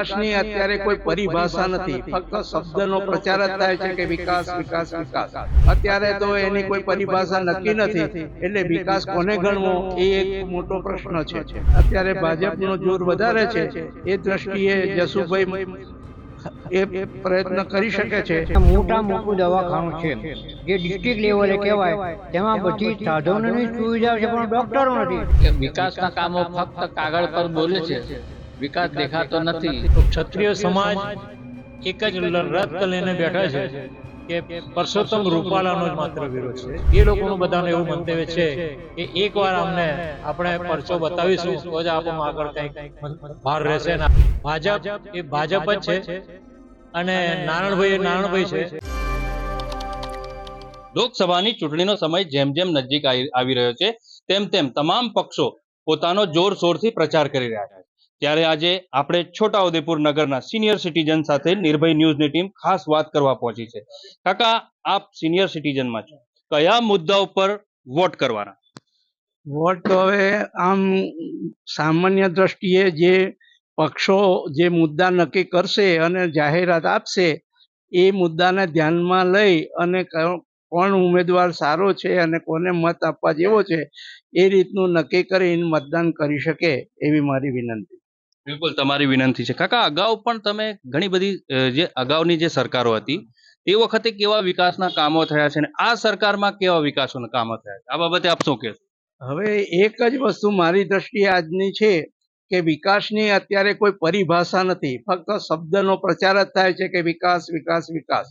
વિકાસની અત્યારે કોઈ પરિભાષા નથી. ફક્ત શબ્દનો પ્રચાર જ થાય છે કે વિકાસ વિકાસ વિકાસ અત્યારે તો એની કોઈ પરિભાષા નક્કી નથી એટલે વિકાસ કોને ગણવો એ એક મોટો પ્રશ્ન છે. અત્યારે ભાજપનો જોર વધારે છે. એ દ્રષ્ટિએ જસુભાઈ એ પ્રયત્ન કરી શકે છે. મોટા મોટું દવાખાનું છે. જે ડિસ્ટ્રિક્ટ લેવલે કહેવાય તેમાં બધી સાધનોની સુવિધા છે પણ ડોક્ટરો નથી. વિકાસના કામો ફક્ત કાગળ પર બોલે છે. વિકાસ દેખાતો નથી. ક્ષત્રિય સમાજ એક જ રથ લઈને બેઠા છે કે પરસોત્તમ રૂપાલાનો જ માત્ર વિરોધ છે. એ લોકોનું બધાનું એવું મંતવ્ય છે કે એકવાર અમને આપણે પરચો બતાવીશું તો જ આપણું આગળ કંઈક ભાર રહેશે ના ભાજપ એ ભાજપ જ છે અને નારણભાઈ એ નારાયણભાઈ છે. લોકસભાની ચૂંટણીનો સમય જેમ જેમ નજીક આવી આવી રહ્યો છે તેમ તેમ તમામ પક્ષો પોતાનો જોરશોરથી પ્રચાર કરી રહ્યા છે. ત્યારે આજે આપણે છોટાઉદેપુર નગરના સિનિયર સિટીઝન સાથે નિર્ભય ન્યૂઝની ટીમ ખાસ વાત કરવા પહોંચી છે. કાકા, આપ સિનિયર સિટીઝનમાં છો. કયા મુદ્દા ઉપર વોટ કરવાના? વોટ તો હવે આમ સામાન્ય દ્રષ્ટિએ જે પક્ષો જે મુદ્દા નક્કી કરશે અને જાહેરાત આપશે, એ મુદ્દાને ધ્યાનમાં લઈ અને કોણ ઉમેદવાર સારો છે અને કોને મત આપવા જેવો છે, એ રીતનું નક્કી કરીને મતદાન કરી શકે એવી મારી વિનંતી. બિલકુલ, તમારી વિનંતી છે. કાકા, અગાઉ પણ તમે ઘણી બધી જે અગાઉની જે સરકારો હતી, તે વખતે કેવા વિકાસના કામો થયા છે અને આ સરકારમાં કેવા વિકાસોના કામો થયા છે? આ બાબતે આપ શું કહેશો? હવે એક જ વસ્તુ મારી દ્રષ્ટિએ આજની છે કે વિકાસની અત્યારે કોઈ પરિભાષા નથી. ફક્ત શબ્દનો પ્રચાર જ થાય છે કે વિકાસ વિકાસ વિકાસ.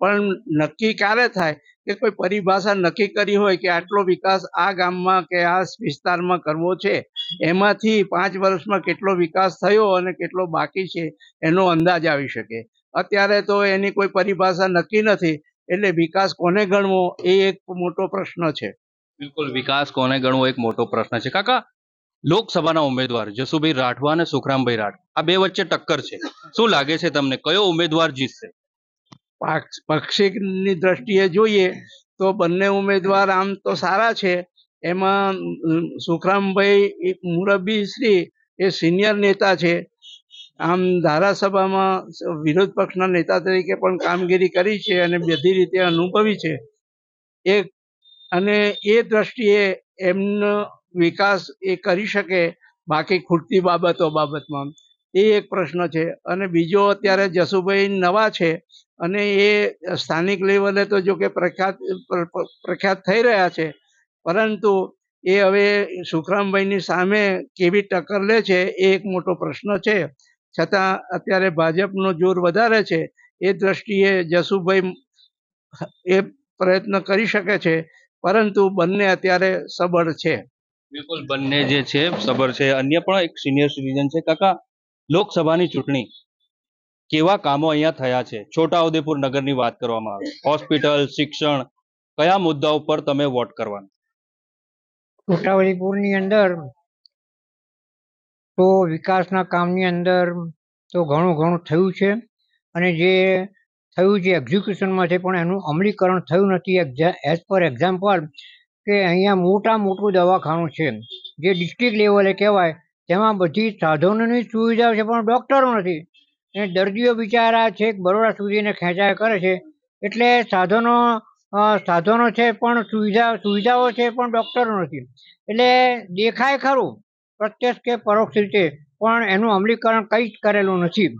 પણ નક્કી ક્યારે થાય કે કોઈ પરિભાષા નક્કી કરી હોય કે આટલો વિકાસ આ ગામમાં કે આ વિસ્તારમાં કરવો છે એમાંથી પાંચ વર્ષમાં કેટલો વિકાસ થયો અને કેટલો બાકી છે એનો અંદાજ આવી શકે. અત્યારે તો એની કોઈ પરિભાષા નક્કી નથી એટલે વિકાસ કોને ગણવો એ એક મોટો પ્રશ્ન છે. બિલકુલ વિકાસ કોને ગણવો એક મોટો પ્રશ્ન છે. કાકા લોકસભાના ઉમેદવાર જસુભાઈ રાઠવા અને સુખરામભાઈ રાઠવા આ બે વચ્ચે ટક્કર છે. શું લાગે છે તમને? કયો ઉમેદવાર જીતશે? પક્ષ- પક્ષીની દ્રષ્ટિએ જોઈએ તો બંને ઉમેદવાર આમ તો સારા છે એમાં સુખરામભાઈ એક મુરબ્બી શ્રી, એ સિનિયર નેતા છે. આમ ધારાસભામાં વિરોધ પક્ષના નેતા તરીકે પણ કામગીરી કરી છે અને બધી રીતે અનુભવી છે. એક, અને એ દ્રષ્ટિએ એમનો વિકાસ એ કરી શકે, બાકી ખૂટતી બાબતો બાબતમાં. એ એક પ્રશ્ન છે. અને બીજો અત્યારે જસુભાઈ નવા છે અને એ સ્થાનિક લેવલે તો જો કે પ્રખ્યાત, પ્ર- પ્ર- પ્રખ્યાત થઈ રહ્યા છે. પરંતુ એ હવે સુખરામભાઈની સામે કેવી ટક્કર લે છે એ એક મોટો પ્રશ્ન છે. છતાં અત્યારે ભાજપનો જોર વધારે છે. એ દ્રષ્ટિએ જસુભાઈ એ પ્રયત્ન કરી શકે છે, પરંતુ બંને અત્યારે સબળ છે. બિલકુલ, બંને જે છે સબર છે. અન્ય પણ એક સિનિયર સિટીઝન છે. કાકા, લોકસભાની ચૂંટણી કેવા કામો અહીંયા થયા છે? છોટાઉદેપુર નગરની વાત કરવામાં આવે. હોસ્પિટલ શિક્ષણ, કયા મુદ્દા ઉપર તમે વોટ કરવાના? છોટાઉદેપુરની અંદર તો વિકાસના કામની અંદર તો ઘણું ઘણું થયું છે. અને જે થયું છે એક્ઝિક્યુશનમાં છે પણ એનું અમલીકરણ થયું નથી. એઝ પર એક્ઝામ્પલ કે અહીંયા મોટા મોટું દવાખાનું છે. જે ડિસ્ટ્રિક્ટ લેવલે કહેવાય, તેમાં બધી સાધનોની સુવિધા છે પણ ડૉક્ટરો નથી. અને દર્દીઓ બિચારા છેક બરોડા સુધીને ખેંચાય કરે છે. એટલે સાધનો સાધનો છે પણ સુવિધા, સુવિધાઓ છે પણ ડૉક્ટરો નથી. એટલે દેખાય ખરું, પ્રત્યક્ષ કે પરોક્ષ રીતે, પણ એનું અમલીકરણ કંઈ જ કરેલું નથી.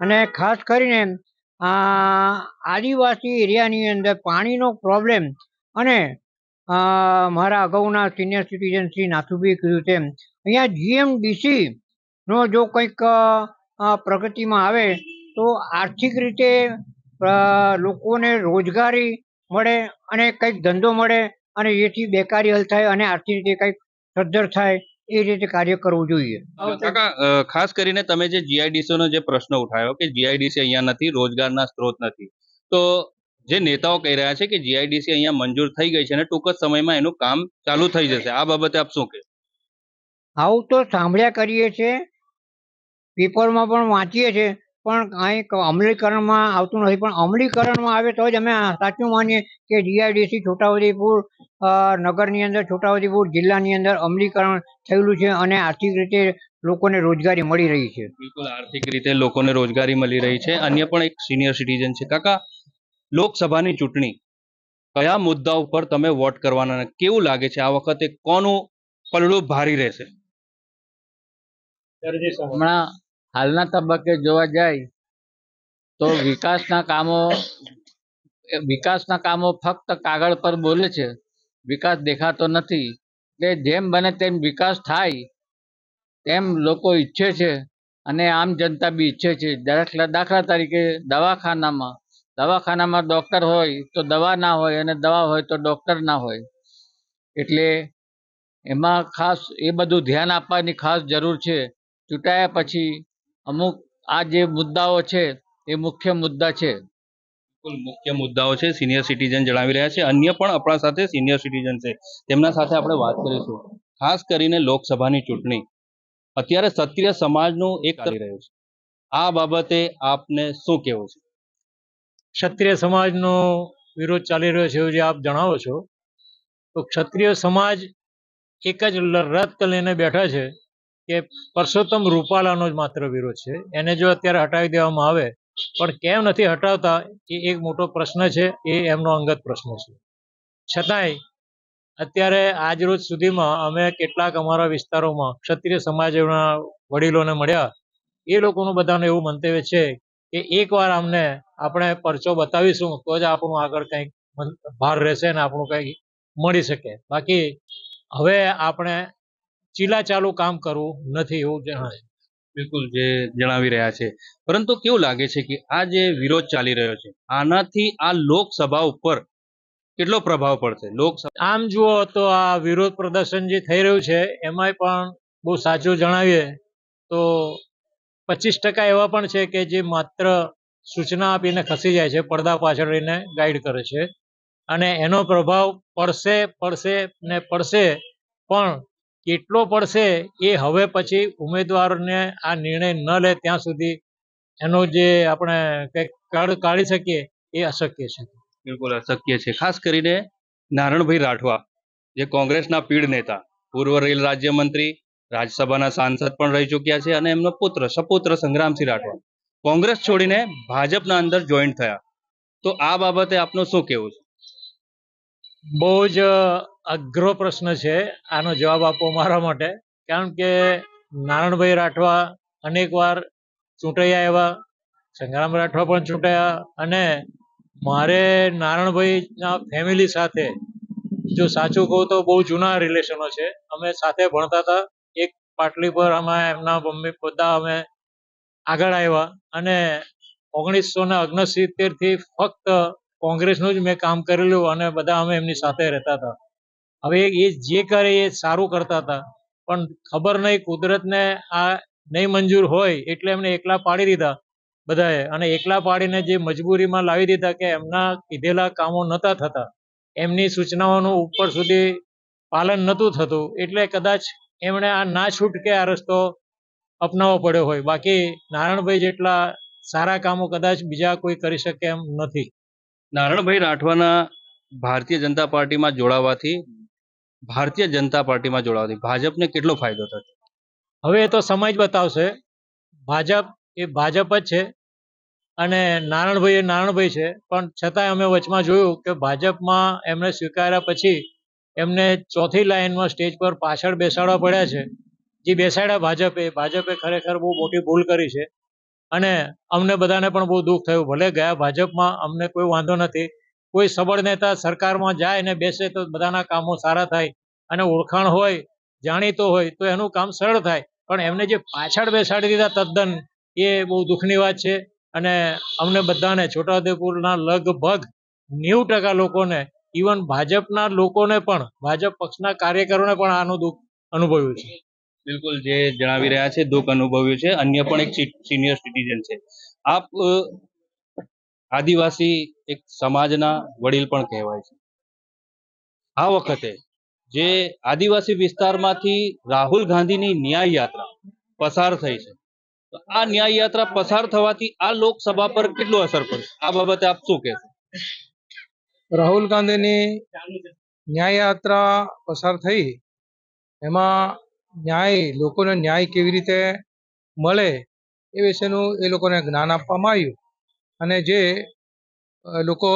અને ખાસ કરીને આદિવાસી એરિયાની અંદર પાણીનો પ્રોબ્લેમ અને મારા અગાઉના સિનિયર સિટીઝન શ્રી નાથુભાઈએ કીધું તેમ, અહીંયા જીએમડીસી નો જો કંઈક પ્રગતિમાં આવે, તો આર્થિક રીતે લોકોને રોજગારી મળે અને કંઈક ધંધો મળે અને એથી બેકારી હલ થાય અને આર્થિક રીતે કંઈક સદ્ધર થાય એ રીતે કાર્ય કરવું જોઈએ. કાકા ખાસ કરીને તમે જે જીઆઈડીસી નો જે પ્રશ્ન ઉઠાયો કે જીઆઈડીસી અહીંયા નથી રોજગારના સ્ત્રોત નથી તો જે નેતાઓ કહી રહ્યા છે કે જીઆઈડીસી અહીંયા મંજૂર થઈ ગઈ છે અને ટૂંક જ સમયમાં એનું કામ ચાલુ થઈ જશે આ બાબતે આપ શું કહે આવું તો સાંભળ્યા કરીએ છીએ પેપરમાં પણ વાંચીએ છીએ પણ કઈ અમલીકરણમાં આવતું નથી. પણ અમલીકરણમાં આવે તો જ અમે સાચું માનીએ કે જીઆઈડીસી છોટાઉદેપુર નગરની અંદર છોટાઉદેપુર જિલ્લાની અંદર અમલીકરણ થયેલું છે અને આર્થિક રીતે લોકોને રોજગારી મળી રહી છે. બિલકુલ આર્થિક રીતે લોકોને રોજગારી મળી રહી છે. અન્ય પણ એક સિનિયર સિટીઝન છે. કાકા લોકસભાની ચૂંટણી કયા મુદ્દા ઉપર તમે વોટ કરવાના કેવું લાગે છે? આ વખતે કોનું પલડું ભારી રહેશે? હમણાં હાલના તબક્કે જોવા જાય તો વિકાસના કામો વિકાસના કામો ફક્ત કાગળ પર બોલે છે. વિકાસ દેખાતો નથી. એટલે જેમ બને તેમ વિકાસ થાય, તેમ લોકો ઈચ્છે છે અને આમ જનતા બી ઈચ્છે છે. દાખલા દાખલા તરીકે દવાખાનામાં દવાખાનામાં ડૉક્ટર હોય તો દવા ના હોય અને દવા હોય તો ડૉક્ટર ના હોય. એટલે એમાં ખાસ એ બધું ધ્યાન આપવાની ખાસ જરૂર છે. ચૂંટાયા પછી અમુક આ જે મુદ્દાઓ છે એ મુખ્ય મુદ્દા છે. બિલકુલ મુખ્ય મુદ્દાઓ છે સિનિયર સિટીઝન જણાવી રહ્યા છે. અન્ય પણ આપણા સાથે સિનિયર સિટીઝન છે. તેમના સાથે આપણે વાત કરીશું. ખાસ કરીને લોકસભાની ચૂંટણી. અત્યારે ક્ષત્રિય સમાજનું એક ચાલી રહ્યું છે. આ બાબતે આપને શું કહેવું છે? ક્ષત્રિય સમાજનો વિરોધ ચાલી રહ્યો છે એવું જે આપ જણાવો છો તો ક્ષત્રિય સમાજ એક જ રદ રત લઈને બેઠા છે. કે પરસોત્તમ રૂપાલાનો જ માત્ર વિરોધ છે. એને જો અત્યારે હટાવી દેવામાં આવે, પણ કેમ નથી હટાવતા, એ એક મોટો પ્રશ્ન છે, એ એમનો અંગત પ્રશ્ન છે. છતાંય, અત્યારે આજ રોજ સુધીમાં અમે કેટલાક અમારા વિસ્તારોમાં ક્ષત્રિય સમાજના વડીલોને મળ્યા. એ લોકોનું બધાનું એવું મંતવ્ય છે કે એકવાર અમને આપણે પરચો બતાવીશું, તો જ આપણું આગળ કંઈક ભાર રહેશે અને આપણું કંઈક મળી શકે. બાકી, હવે આપણે ચીલાચાલુ કામ કરવું નથી એવું જણાય બિલકુલ જે જણાવી રહ્યા છે. પરંતુ કેવું લાગે છે કે આ જે વિરોધ ચાલી રહ્યો છે આનાથી આ લોકસભા ઉપર કેટલો પ્રભાવ પડશે? લોકસભા આમ જુઓ તો આ વિરોધ પ્રદર્શન જે થઈ રહ્યું છે એમાંય પણ બહુ સાચું જણાવીએ તો પચીસ ટકા એવા પણ છે કે જે માત્ર સૂચના આપીને ખસી જાય છે પડદા પાછળ રહીને ગાઈડ કરે છે. અને એનો પ્રભાવ પડશે પડશે ને પડશે પણ કેટલો પડશે એ હવે પછી ઉમેદવારને આ નિર્ણય ન લે ત્યાં સુધી એનો જે આપણે કંઈક કાઢી શકીએ એ અશક્ય છે. બિલકુલ અશક્ય છે. ખાસ કરીને નારણભાઈ રાઠવા જે કોંગ્રેસના પીઢ નેતા પૂર્વ રેલ રાજ્યમંત્રી રાજ્યસભાના સાંસદ પણ રહી ચૂક્યા છે અને એમનો પુત્ર સપુત્ર સંગ્રામસિંહ રાઠવા. કોંગ્રેસ છોડીને ભાજપના અંદર જોઈન્ટ થયા. તો આ બાબતે આપનું શું કહેવું છે? બહુ જ અઘરો પ્રશ્ન છે. આનો જવાબ આપવો મારા માટે. કારણ કે નારણભાઈ રાઠવા અનેકવાર ચૂંટાયા એવા, સંગ્રામ રાઠવા પણ ચૂંટાયા અને મારે નારણભાઈના ફેમિલી સાથે, જો સાચું કહું તો બહુ જૂના રિલેશનો છે. અમે સાથે ભણતા હતા. એક પાટલી પર અમે એમના મમ્મી, બધા અમે આગળ આવ્યા અને ઓગણીસો ને થી ફક્ત કોંગ્રેસનું જ મેં કામ કરેલું અને બધા અમે એમની સાથે રહેતા હતા. હવે એ જે કરે એ સારું કરતા હતા. પણ ખબર નહીં કુદરતને આ નહીં મંજૂર હોય એટલે એમને એકલા પાડી દીધા બધાએ. અને એકલા પાડીને જે મજબૂરીમાં લાવી દીધા કે એમના કીધેલા કામો નહોતા થતા. એમની સૂચનાઓનું ઉપર સુધી પાલન નહોતું થતું. એટલે કદાચ એમણે આ ના છૂટકે આ રસ્તો અપનાવવો પડ્યો હોય. બાકી નારાયણભાઈ જેટલા સારા કામો કદાચ બીજા કોઈ કરી શકે એમ નથી. નારણભાઈ રાઠવાના ભારતીય જનતા પાર્ટીમાં જોડાવાથી ભારતીય જનતા પાર્ટીમાં જોડાવાથી ભાજપને કેટલો ફાયદો થશે હવે એ તો સમય જ બતાવશે. ભાજપ, એ ભાજપ જ છે અને નારણભાઈ એ નારણભાઈ છે. પણ છતાંય અમે વચમાં જોયું કે ભાજપમાં એમને સ્વીકાર્યા પછી એમને ચોથી લાઇનમાં સ્ટેજ પર પાછળ બેસાડવા પડ્યા છે. જે બેસાડ્યા ભાજપે ભાજપે ખરેખર બહુ મોટી ભૂલ કરી છે. અને અમને બધાને પણ બહુ દુઃખ થયું. ભલે ગયા ભાજપમાં અમને કોઈ વાંધો નથી. કોઈ સબળ નેતા સરકારમાં જાય અને બેસે તો બધાના કામો સારા થાય અને ઓળખાણ હોય, જાણીતો હોય, તો એનું કામ સરળ થાય. પણ એમને જે પાછળ બેસાડી દીધા તદ્દન એ બહુ દુઃખની વાત છે. અને અમને બધાને છોટાઉદેપુરના લગભગ નેવું ટકા લોકોને, ઇવન ભાજપના લોકોને પણ, ભાજપ પક્ષના કાર્યકરોને પણ આનું દુઃખ અનુભવ્યું છે. બિલકુલ, જે જણાવી રહ્યા છે, દુઃખ અનુભવ્યું છે. અન્ય પણ એક સિનિયર સિટીઝન છે. આપ આદિવાસી એક સમાજના વડીલ પણ કહેવાય છે. આ વખતે જે આદિવાસી વિસ્તારમાંથી રાહુલ ગાંધીની ન્યાય યાત્રા પસાર થઈ છે, તો આ ન્યાય યાત્રા પસાર થવાથી આ લોકસભા પર કેટલું અસર પડશે? આ બાબતે આપ શું કહેશો? રાહુલ ગાંધીની ન્યાય યાત્રા પસાર થઈ, એમાં ન્યાય, લોકોને ન્યાય કેવી રીતે મળે એ વિશેનું એ લોકોને જ્ઞાન આપવામાં આવ્યું. અને જે લોકો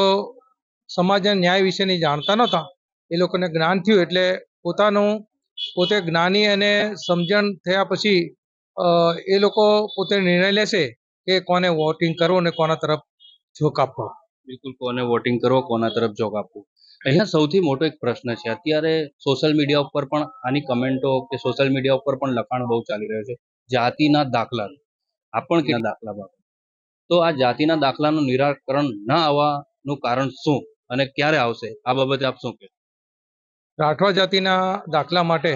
સમાજના ન્યાય વિશેની જાણતા નહોતા, એ લોકોને જ્ઞાન થયું એટલે પોતાનું, પોતે જ્ઞાની અને સમજણ થયા પછી એ લોકો પોતે નિર્ણય લેશે કે કોને વોટિંગ કરવો અને કોના તરફ જોક આપવો. બિલકુલ, કોને વોટિંગ કરવો, કોના તરફ જોક આપવું. અહીંયા સૌથી મોટો એક પ્રશ્ન છે. અત્યારે સોશિયલ મીડિયા ઉપર પણ આની કમેન્ટો કે સોશિયલ મીડિયા ઉપર પણ લખાણ બહુ ચાલી રહ્યું છે. જાતિના દાખલા. આ પણ કે દાખલા બાબત? તો આ જાતિના દાખલાનું નિરાકરણ ના આવવાનું કારણ શું અને ક્યારે આવશે? આ બાબતે આપ શું કહે રાઠવા જાતિના દાખલા માટે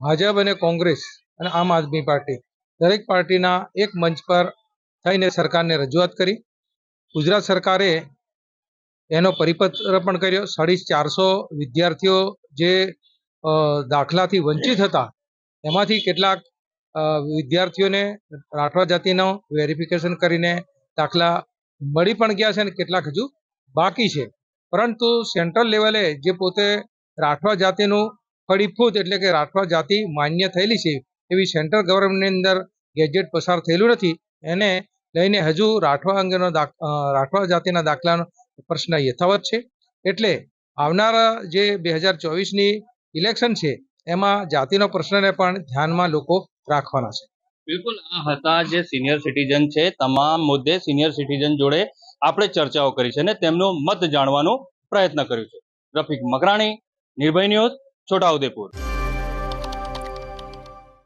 ભાજપ અને કોંગ્રેસ અને આમ આદમી પાર્ટી દરેક પાર્ટીના એક મંચ પર થઈને સરકારને રજૂઆત કરી. ગુજરાત સરકારે એનો પરિપત્ર પણ કર્યો. સાડી ચારસો વિદ્યાર્થીઓ જે દાખલાથી વંચિત હતા, એમાંથી કેટલાક વિદ્યાર્થીઓને રાઠવા જાતિનો વેરિફિકેશન કરીને દાખલા મળી પણ ગયા છે અને કેટલાક હજુ બાકી છે. પરંતુ સેન્ટ્રલ લેવલે જે પોતે રાઠવા જાતિનું ફળીફૂત એટલે કે રાઠવા જાતિ માન્ય થયેલી છે, એવી સેન્ટ્રલ ગવર્મેન્ટની અંદર ગેજેટ પસાર થયેલું નથી. એને લઈને હજુ રાઠવા અંગેનો રાઠવા જાતિના દાખલાનો પ્રશ્ન યથાવત છે. એટલે આવનારા જે બે હજાર ચોવીસની ઇલેક્શન છે, એમાં જાતિનો પ્રશ્નને પણ ધ્યાનમાં લોકો રાખવાના છે. બિલકુલ, આ હતા જે સિનિયર સિટીઝન છે, તમામ મુદ્દે સિનિયર સિટીઝન જોડે આપણે ચર્ચાઓ કરી છે અને તેમનો મત જાણવાનો પ્રયત્ન કર્યો છે. રફીક મકરાણી, નિર્ભય ન્યૂઝ છોટાઉદેપુર